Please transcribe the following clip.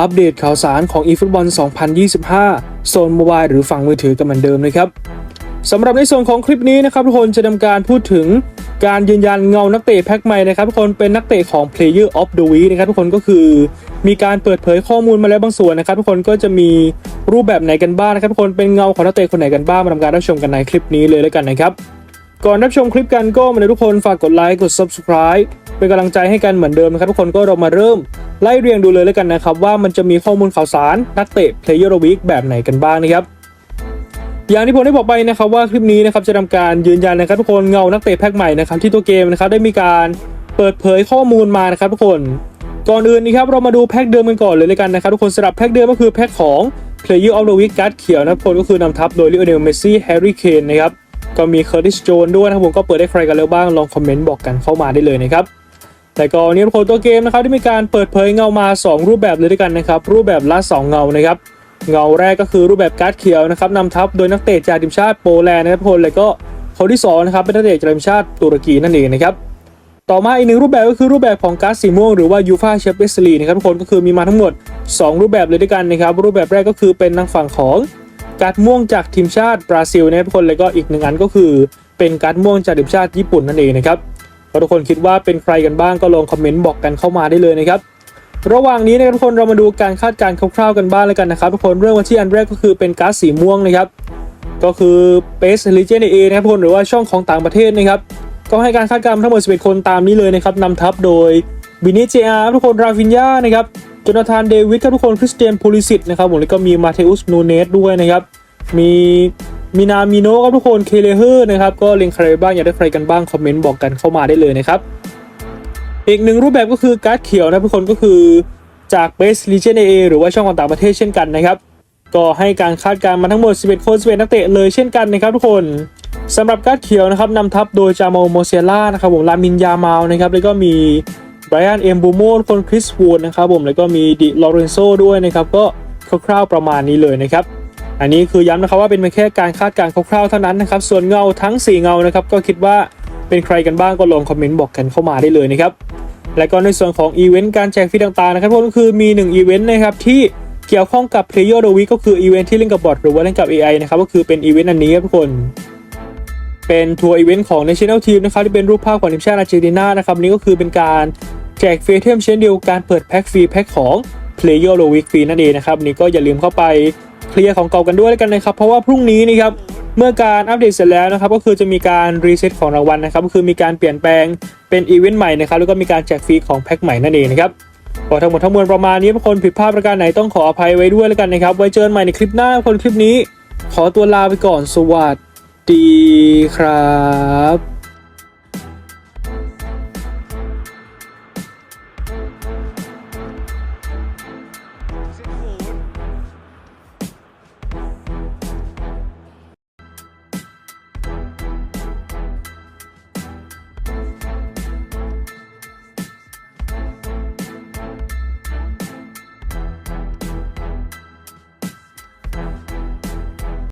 อัปเดตข่าวสารของ eFootball 2025 โซนโมบายหรือฝั่งมือถือกันเหมือนเดิมนะครับสำหรับในส่วนของคลิปนี้นะครับทุกคนจะทำการพูดถึงการยืนยันเงานักเตะแพ็คใหม่นะครับทุกคนเป็นนักเตะของ Player of the Week นะครับทุกคนก็คือ มีการเปิดเผยข้อมูลมาแล้วบางส่วนนะครับทุกคนก็จะมีรูปแบบไหนกันบ้างนะครับทุกคนเป็นเงาของนักเตะคนไหนกันบ้างมาทำการรับชมกันในคลิปนี้เลยแล้วกันนะครับก่อนรับชมคลิปกันก็มาเลยทุกคนฝากกดไลค์กด subscribe เป็นกำลังใจให้กันเหมือนเดิมนะครับทุกคนก็เรามาเริ่ม ไล่เรียงดูเลยแล้วกันนะครับว่ามันจะมีข้อมูลข่าวสารนักเตะ Player of the Week แบบไหนกันบ้างนะครับอย่างที่ผมได้บอกไปนะครับว่าคลิปนี้นะครับจะทำการยืนยันนะครับทุกคนเงานักเตะแพ็คใหม่นะครับที่ตัวเกมนะครับได้มีการเปิดเผยข้อมูลมานะครับทุกคนก่อนอื่นนะครับเรามาดูแพ็คเดิมกันก่อนเลยเลยกันนะครับทุกคนสำหรับแพ็คเดิมก็คือแพ็คของ Player of the Week การ์ดเขียวนะครับทุกคนก็คือนำทัพโดยลิโอเนลเมสซี่แฮร์รี่เคนนะครับก็มีเคอร์ติสโจนด้วยนะครับผมก็เปิดได้ใครกันแล้วบ้างลองคอมเมนต์บอกกันเข้ามาได้เลยนะครับ แต่ก็วันนี้ทุกคนตัวเกมนะครับได้มีการเปิดเผยเงามา 2 รูปแบบเลยด้วยกันนะครับรูปแบบละ 2 เงานะครับเงาแรกก็คือรูปแบบการ์ดเขียวนะครับนำทัพโดยนักเตะจากทีมชาติโปแลนด์นะครับทุกคนแล้วก็คนที่สองนะครับเป็นนักเตะจากทีมชาติตุรกีนั่นเองนะครับต่อมาอีกหนึ่งรูปแบบก็คือรูปแบบของการ์ดสีม่วงหรือว่ายูฟาแชมเปี้ยนส์ลีกนะครับทุกคนก็คือมีมาทั้งหมด 2 รูปแบบเลยด้วยกันนะครับรูปแบบแรกก็คือเป็นทางฝั่งของการ์ดม่วงจากทีมชาติบราซิลนะครับทุกคนแล้วก็อีกหนึ่งอันก็คือเป็นการ์ดม่วงจากทีมชาติญี่ปุ่นนั่นเองนะครับ ก็ทุกคนคิดว่าเป็นใครกันบ้างก็ลองคอมเมนต์บอกกันเข้ามาได้เลยนะครับระหว่างนี้นะครับทุกคนเรามาดูการคาดการณ์คร่าวๆกันบ้างแล้วกันนะครับทุกคนเริ่มมาที่อันแรกก็คือเป็นการ์ดสีม่วงนะครับก็คือ Base Legend A นะครับทุกคนหรือว่าช่องของต่างประเทศนะครับก็ให้การคาดการณ์ทั้งหมด 11 คนตามนี้เลยนะครับนำทัพโดยบินิเจอาทุกคนราฟินยานะครับจนาธานเดวิดครับทุกคนคริสเตียนพูลิสิตนะครับผมแล้วก็มีมาเทอุสนูเนสด้วยนะครับมี มินามิโนะครับทุกคนเคเลเฮอร์นะครับก็เล็งใครบ้างอยากได้ใครกันบ้างคอมเมนต์บอกกันเข้ามาได้เลยนะครับอีกหนึ่งรูปแบบก็คือการ์ดเขียวนะทุกคนก็คือจาก Base Legion AA หรือว่าช่องของต่างประเทศเช่นกันนะครับก็ให้การคาดการณ์มาทั้งหมด 11 คน11นักเตะเลยเช่นกันนะครับทุกคนสำหรับการ์ดเขียวนะครับนำทัพโดยจามาโมเซล่านะครับผมลามินยามาลนะครับแล้วก็มีไบรอันเอมบูโมคนคริสวูดนะครับผมแล้วก็มีดิลอเรนโซด้วยนะครับก็คร่าวๆประมาณนี้เลยนะครับ อันนี้คือย้ำนะครับว่าเป็นเพียงแค่การคาดการณ์คร่าวๆเท่านั้นนะครับ ส่วนเงาทั้ง 4 เงานะครับก็คิดว่าเป็นใครกันบ้างก็ลองคอมเมนต์บอกกันเข้ามาได้เลยนะครับ และก็ในส่วนของอีเวนต์การแจกฟรีต่างๆนะครับก็คือมี1อีเวนต์นะครับที่เกี่ยวข้องกับ Player of the Week ก็คืออีเวนต์ที่เล่นกับบอทหรือว่าเล่นกับ AI นะครับก็คือเป็นอีเวนต์อันนี้ครับทุกคนเป็นทัวร์อีเวนต์ของ National Team นะครับที่เป็นรูปภาพของทีมชาติอาร์เจนตินานะครับนี้ก็คือเป็นการแจกฟรีเทมเช่นเดียวการเปิดแพ็คฟรีแพ็คของ Player of the Week ฟรีนั่นเองนะครับนนี้ก็อย่าลืมเข้าไป เคลียร์ของเก่ากันด้วยแล้วกันนะครับ เพราะว่าพรุ่งนี้นะครับเมื่อการอัปเดตเสร็จแล้วนะครับก็คือจะมีการรีเซ็ตของรางวัลนะครับก็คือมีการเปลี่ยนแปลงเป็นอีเวนต์ใหม่นะครับแล้วก็มีการแจกฟรีของแพ็คใหม่นั่นเองนะครับก็ทั้งหมดทั้งมวลประมาณนี้ทุกคนผิดพลาดประการไหนต้องขออภัยไว้ด้วยแล้วกันนะครับ ไว้เจอกันใหม่ในคลิปหน้าคนคลิปนี้ ขอตัวลาไปก่อนสวัสดีครับ